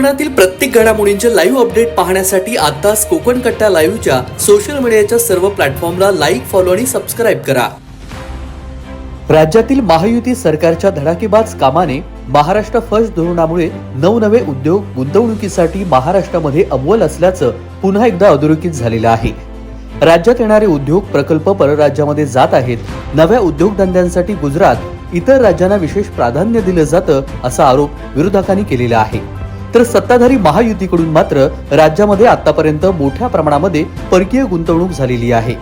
कोकणातील प्रत्येक घडामोडींचे लाईव्ह अपडेट पाहण्यासाठी आताच कोकण कट्टा लाईव्हच्या सोशल मीडियाच्या सर्व प्लॅटफॉर्मला लाईक फॉलो आणि सबस्क्राईब करा. राज्यातील महायुती सरकारच्या धडाकेबाज कामाने महाराष्ट्र फर्स्ट धोरणामुळे नवनवे उद्योग गुंतवणुकीसाठी महाराष्ट्रामध्ये अव्वल असल्याचं पुन्हा एकदा अधोरेखित झालेलं आहे. राज्यात येणारे उद्योग प्रकल्प परराज्यामध्ये जात आहेत. नव्या उद्योगधंद्यांसाठी गुजरात इतर राज्यांना विशेष प्राधान्य दिलं जातं असा आरोप विरोधकांनी केलेला आहे. तर सत्ताधारी महायुतीकडून मात्र राज्यामध्ये आतापर्यंत मोठ्या प्रमाणामध्ये परकीय गुंतवणूक झालेली आहे.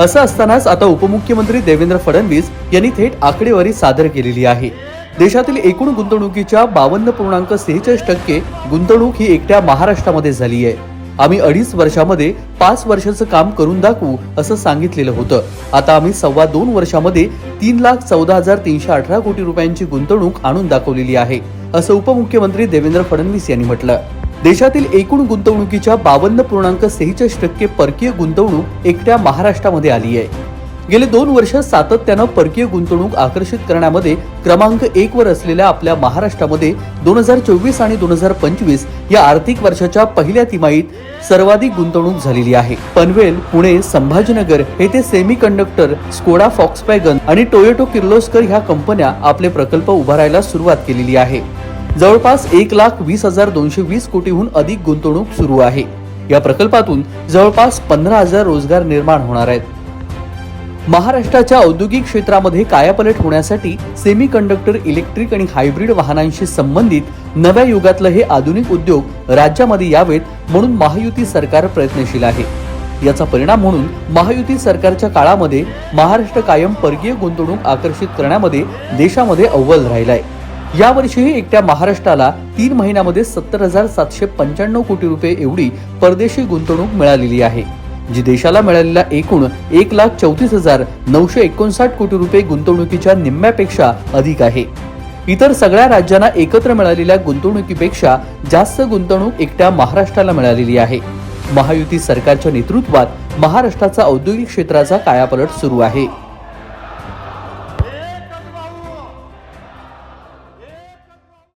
असं असतानाच आता उपमुख्यमंत्री देवेंद्र फडणवीस यांनी थेट आकडेवारी सादर केलेली आहे. देशातील एकूण गुंतवणुकीच्या बावन्न पूर्णांक सेहेचाळीस टक्के गुंतवणूक ही एकट्या महाराष्ट्रामध्ये झाली आहे. आम्ही अडीच वर्षामध्ये पाच वर्षाचं काम करून दाखवू असं सांगितलेलं होतं. आता आम्ही सव्वा दोन वर्षामध्ये तीन लाख चौदा हजार तीनशे अठरा कोटी रुपयांची गुंतवणूक आणून दाखवलेली आहे असं उपमुख्यमंत्री देवेंद्र फडणवीस यांनी म्हटलं. देशातील एकूण गुंतवणुकीच्या बावन्न पूर्णांक सेहेचाळीस टक्के परकीय गुंतवणूक एकट्या महाराष्ट्रामध्ये आली आहे. गेले दोन वर्ष सातत्यानं परकीय गुंतवणूक आकर्षित करण्यामध्ये क्रमांक एक वर असलेल्या आपल्या महाराष्ट्रामध्ये दोन हजार चोवीस आणि दोन हजार पंचवीस या आर्थिक वर्षाच्या पहिल्या तिमाहीत सर्वाधिक गुंतवणूक झालेली आहे. पनवेल पुणे संभाजीनगर येथे सेमी कंडक्टर स्कोडा फॉक्सपॅगन आणि टोयोटो किर्लोस्कर ह्या कंपन्या आपले प्रकल्प उभारायला सुरुवात केलेली आहे. जवळपास एक लाख वीस हजार दोनशे वीस कोटीहून अधिक गुंतवणूक सुरू आहे. या प्रकल्पातून जवळपास पंधरा हजार रोजगार निर्माण होणार आहेत. महाराष्ट्राच्या औद्योगिक क्षेत्रामध्ये कायापलट होण्यासाठी सेमी कंडक्टर इलेक्ट्रिक आणि हायब्रिड वाहनांशी संबंधित नव्या युगातलं हे आधुनिक उद्योग राज्यामध्ये यावेत म्हणून महायुती सरकार प्रयत्नशील आहे. याचा परिणाम म्हणून महायुती सरकारच्या काळामध्ये महाराष्ट्र कायम परकीय गुंतवणूक आकर्षित करण्यामध्ये देशामध्ये अव्वल राहिलाय. यावर्षीही एकट्या महाराष्ट्राला तीन महिन्यामध्ये सत्तर हजार सातशे पंच्याण्णव कोटी रुपये एवढी परदेशी गुंतवणूक मिळालेली आहे. जी देशाला मिळालेल्या एकूण एक लाख चौतीस हजार नऊशे एकोणसाठ कोटी रुपये गुंतवणुकीच्या निम्म्यापेक्षा अधिक आहे. इतर सगळ्या राज्यांना एकत्र मिळालेल्या गुंतवणुकीपेक्षा जास्त गुंतवणूक एकट्या महाराष्ट्राला मिळालेली आहे. महायुती सरकारच्या नेतृत्वात महाराष्ट्राचा औद्योगिक क्षेत्राचा कायापलट सुरू आहे.